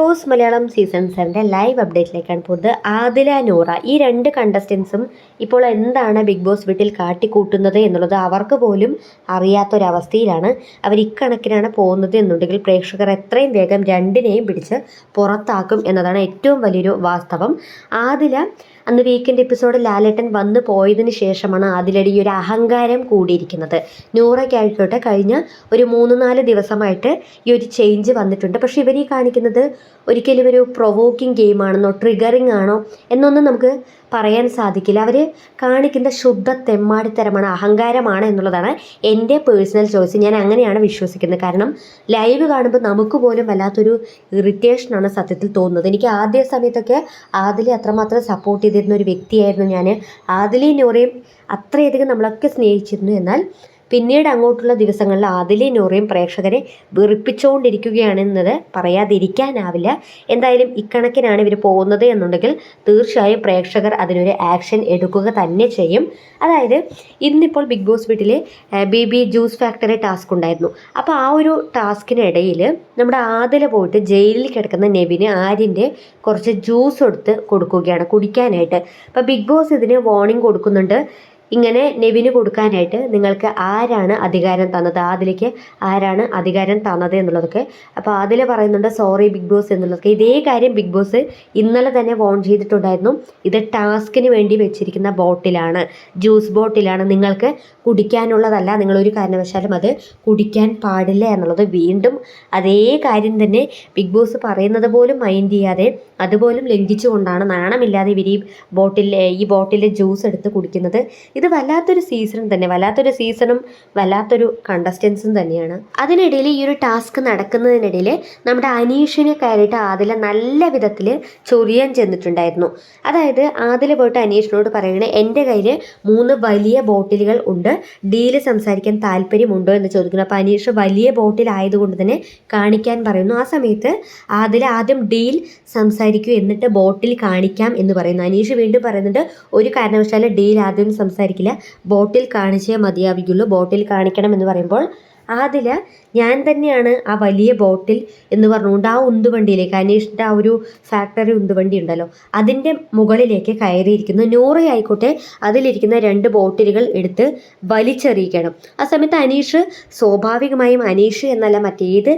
Boss Malayalam season സെവന്റെ live അപ്ഡേറ്റിലേക്കാണ് പോകുന്നത്. ആദില നൂറ ഈ രണ്ട് കണ്ടസ്റ്റൻസും ഇപ്പോൾ എന്താണ് ബിഗ് ബോസ് വീട്ടിൽ കാട്ടിക്കൂട്ടുന്നത് എന്നുള്ളത് അവർക്ക് പോലും അറിയാത്തൊരവസ്ഥയിലാണ്. അവർ ഇക്കണക്കിനാണ് പോകുന്നത് എന്നുണ്ടെങ്കിൽ പ്രേക്ഷകർ എത്രയും വേഗം രണ്ടിനെയും പിടിച്ച് പുറത്താക്കും എന്നതാണ് ഏറ്റവും വലിയൊരു വാസ്തവം. ആദില അന്ന് വീക്കെൻഡ് എപ്പിസോഡ് ലാലേട്ടൻ വന്നു പോയതിന് ശേഷമാണ് അതിലടി ഒരു അഹങ്കാരം കൂടിയിരിക്കുന്നത്. നൂറയ്ക്കായിക്കോട്ടെ കഴിഞ്ഞ ഒരു മൂന്ന് നാല് ദിവസമായിട്ട് ഈ ഒരു ചേഞ്ച് വന്നിട്ടുണ്ട്. പക്ഷേ ഇവരീ കാണിക്കുന്നത് ഒരിക്കലും ഒരു പ്രൊവോക്കിംഗ് ഗെയിമാണെന്നോ ട്രിഗറിംഗ് ആണോ എന്നൊന്നും നമുക്ക് പറയാൻ സാധിക്കില്ല. അവർ കാണിക്കുന്ന ശുദ്ധ തെമ്മാടിത്തരമാണ് അഹങ്കാരമാണ് എന്നുള്ളതാണ് എന്റെ പേഴ്സണൽ ചോയ്സ്. ഞാൻ അങ്ങനെയാണ് വിശ്വസിക്കുന്നത്. കാരണം ലൈവ് കാണുമ്പോൾ നമുക്ക് പോലും വല്ലാത്തൊരു ഇറിറ്റേഷനാണ് സത്യത്തിൽ തോന്നുന്നത്. എനിക്ക് ആദ്യ സമയത്തൊക്കെ ആദിലെ അത്രമാത്രം സപ്പോർട്ട് ചെയ്തിരുന്ന ഒരു വ്യക്തിയായിരുന്നു ഞാൻ ആദിലെ നൂറയും അത്രയധികം നമ്മളൊക്കെ സ്നേഹിച്ചിരുന്നു. എന്നാൽ പിന്നീട് അങ്ങോട്ടുള്ള ദിവസങ്ങളിൽ ആദിലെയും നൂറയും പ്രേക്ഷകരെ വെറുപ്പിച്ചുകൊണ്ടിരിക്കുകയാണെന്നത് പറയാതിരിക്കാനാവില്ല. എന്തായാലും ഇക്കണക്കിനാണ് ഇവർ പോകുന്നത് എന്നുണ്ടെങ്കിൽ തീർച്ചയായും പ്രേക്ഷകർ അതിനൊരു ആക്ഷൻ എടുക്കുക തന്നെ ചെയ്യും. അതായത് ഇന്നിപ്പോൾ ബിഗ് ബോസ് വീട്ടിലെ B B juice factory task ഉണ്ടായിരുന്നു. അപ്പോൾ ആ ഒരു ടാസ്കിനിടയിൽ നമ്മുടെ ആദില പോയിട്ട് ജയിലിൽ കിടക്കുന്ന നെവിന് ആര്യന്റെ കുറച്ച് ജ്യൂസ് എടുത്ത് കൊടുക്കുകയാണ് കുടിക്കാനായിട്ട്. അപ്പോൾ ബിഗ് ബോസ് ഇതിന് വാർണിംഗ് കൊടുക്കുന്നുണ്ട്. ഇങ്ങനെ നെവിന് കൊടുക്കാനായിട്ട് നിങ്ങൾക്ക് ആരാണ് അധികാരം തന്നത്? ആദിലേക്ക് ആരാണ് അധികാരം തന്നത് എന്നുള്ളതൊക്കെ. അപ്പോൾ ആദിൽ പറയുന്നുണ്ട് സോറി ബിഗ് ബോസ് എന്നുള്ളതൊക്കെ. ഇതേ കാര്യം ബിഗ് ബോസ് ഇന്നലെ തന്നെ വോൺ ചെയ്തിട്ടുണ്ടായിരുന്നു. ഇത് ടാസ്കിന് വേണ്ടി വെച്ചിരിക്കുന്ന ബോട്ടിലാണ് ജ്യൂസ് ബോട്ടിലാണ്. നിങ്ങൾക്ക് കുടിക്കാനുള്ളതല്ല. നിങ്ങളൊരു കാരണവശാലും അത് കുടിക്കാൻ പാടില്ല എന്നുള്ളത് വീണ്ടും അതേ കാര്യം തന്നെ ബിഗ് ബോസ് പറയുന്നത് പോലും മൈൻഡ് ചെയ്യാതെ അതുപോലും ലംഘിച്ചുകൊണ്ടാണ് നാണമില്ലാതെ ഇവർ ഈ ബോട്ടിൽ ഈ ബോട്ടിലെ ജ്യൂസ് എടുത്ത് കുടിക്കുന്നത്. ഇത് വല്ലാത്തൊരു സീസൺ തന്നെ. വല്ലാത്തൊരു സീസണും വല്ലാത്തൊരു കണ്ടസ്റ്റൻസും തന്നെയാണ്. അതിനിടയിൽ ഈ ഒരു ടാസ്ക് നടക്കുന്നതിനിടയിൽ നമ്മുടെ അനീഷിനെ കയറിയിട്ട് ആദില നല്ല വിധത്തിൽ ചൊറിയാൻ ചെന്നിട്ടുണ്ടായിരുന്നു. അതായത് ആദില പോയിട്ട് അനീഷിനോട് പറയണേ എന്റെ കയ്യിൽ മൂന്ന് വലിയ ബോട്ടിലുകൾ ഉണ്ട്. ഡീൽ സംസാരിക്കാൻ താല്പര്യമുണ്ടോ എന്ന് ചോദിക്കുന്നു. അപ്പോൾ അനീഷ് വലിയ ബോട്ടിലായതുകൊണ്ട് തന്നെ കാണിക്കാൻ പറയുന്നു. ആ സമയത്ത് അതിൽ ആദ്യം ഡീൽ സംസാരിക്കൂ എന്നിട്ട് ബോട്ടിൽ കാണിക്കാം എന്ന് പറയുന്നു. അനീഷ് വീണ്ടും പറയുന്നുണ്ട് ഒരു കാരണവശാലും ഡീൽ ആദ്യം സംസാരിക്കില്ല. ബോട്ടിൽ കാണിച്ചേ മതിയാവുകയുള്ളൂ ബോട്ടിൽ കാണിക്കണം എന്ന് പറയുമ്പോൾ അതിൽ ഞാൻ തന്നെയാണ് ആ വലിയ ബോട്ടിൽ എന്ന് പറഞ്ഞുകൊണ്ട് ആ ഉന്തുവണ്ടിയിലേക്ക് അനീഷിന്റെ ആ ഒരു ഫാക്ടറി ഉന്തുവണ്ടി ഉണ്ടല്ലോ അതിന്റെ മുകളിലേക്ക് കയറിയിരിക്കുന്നു. നൂറ് ആയിക്കോട്ടെ അതിലിരിക്കുന്ന രണ്ട് ബോട്ടിലുകൾ എടുത്ത് വലിച്ചെറിയിക്കണം. ആ സമയത്ത് അനീഷ് സ്വാഭാവികമായും അനീഷ് എന്നല്ല മറ്റേത്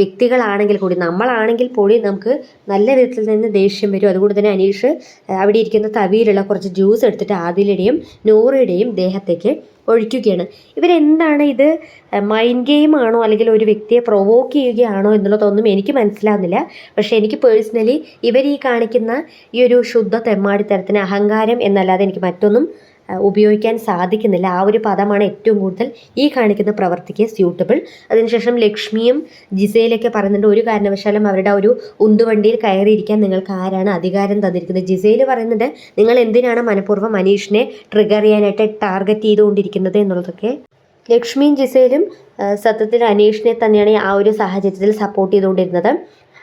വ്യക്തികളാണെങ്കിൽ കൂടി നമ്മളാണെങ്കിൽ കൂടി നമുക്ക് നല്ല വിധത്തിൽ നിന്ന് ദേഷ്യം വരും. അതുകൊണ്ട് തന്നെ അനീഷ് അവിടെ ഇരിക്കുന്ന തവിയിലുള്ള കുറച്ച് ജ്യൂസ് എടുത്തിട്ട് ആദിലയുടെയും നൂറയുടെയും ദേഹത്തേക്ക് ഒഴിക്കുകയാണ്. ഇവരെന്താണ് ഇത് മൈൻഡ് ഗെയിം ആണോ അല്ലെങ്കിൽ ഒരു വ്യക്തിയെ പ്രൊവോക്ക് ചെയ്യുകയാണോ എന്നുള്ളതൊന്നും എനിക്ക് മനസ്സിലാകുന്നില്ല പക്ഷേ എനിക്ക് പേഴ്സണലി ഇവർ ഈ കാണിക്കുന്ന ഈ ഒരു ശുദ്ധ തെമ്മാടിത്തരത്തിന് അഹങ്കാരം എന്നല്ലാതെ എനിക്ക് മറ്റൊന്നും ഉപയോഗിക്കാൻ സാധിക്കുന്നില്ല. ആ ഒരു പദമാണ് ഏറ്റവും കൂടുതൽ ഈ കാണിക്കുന്ന പ്രവർത്തിക്ക് സ്യൂട്ടബിൾ അതിനുശേഷം ലക്ഷ്മിയും ജിസയിലൊക്കെ പറയുന്നുണ്ട് ഒരു കാരണവശാലും അവരുടെ ഒരു ഉന്തുവണ്ടിയിൽ കയറിയിരിക്കാൻ നിങ്ങൾക്ക് ആരാണ് അധികാരം തന്നിരിക്കുന്നത്? ജിസയിൽ പറയുന്നുണ്ട് നിങ്ങൾ എന്തിനാണ് മനഃപൂർവം മനീഷിനെ ട്രിഗർ ചെയ്യാനായിട്ട് ടാർഗറ്റ് ചെയ്തുകൊണ്ടിരിക്കുന്നത് എന്നുള്ളതൊക്കെ? ലക്ഷ്മിയും ജിസയിലും സത്യത്തിൽ അനീഷിനെ തന്നെയാണ് ആ ഒരു സാഹചര്യത്തിൽ സപ്പോർട്ട് ചെയ്തുകൊണ്ടിരുന്നത്.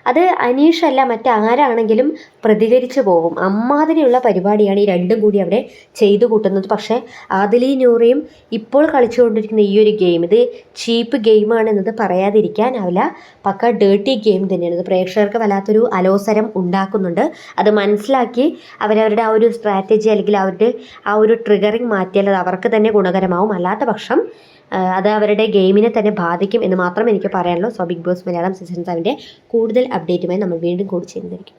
അത് അനീഷല്ല മറ്റാരാണെങ്കിലും പ്രതികരിച്ചു പോകും അമ്മാതിരിയുള്ള പരിപാടിയാണ് ഈ രണ്ടും കൂടി അവിടെ ചെയ്തു കൂട്ടുന്നത്. പക്ഷേ ആദിലി നൂറയും ഇപ്പോൾ കളിച്ചുകൊണ്ടിരിക്കുന്ന ഈ ഒരു ഗെയിം ഇത് ചീപ്പ് ഗെയിമാണെന്നത് പറയാതിരിക്കാനാവില്ല. പക്ക ഡേർട്ടി ഗെയിം തന്നെയാണ്. ഇത് പ്രേക്ഷകർക്ക് വല്ലാത്തൊരു അലോസരം ഉണ്ടാക്കുന്നുണ്ട്. അത് മനസ്സിലാക്കി അവരവരുടെ ആ ഒരു സ്ട്രാറ്റജി അല്ലെങ്കിൽ അവരുടെ ആ ഒരു ട്രിഗറിങ് മാറ്റിയാൽ അത് അവർക്ക് തന്നെ ഗുണകരമാവും. അല്ലാത്ത പക്ഷം അത് അവരുടെ ഗെയിമിനെ തന്നെ ബാധിക്കും എന്ന് മാത്രം എനിക്ക് പറയാനുള്ളൂ. So big boss Malayalam season സെവന്റെ കൂടുതൽ അപ്ഡേറ്റുമായി നമ്മൾ വീണ്ടും കൂടി ചെയ്യുന്നതായിരിക്കും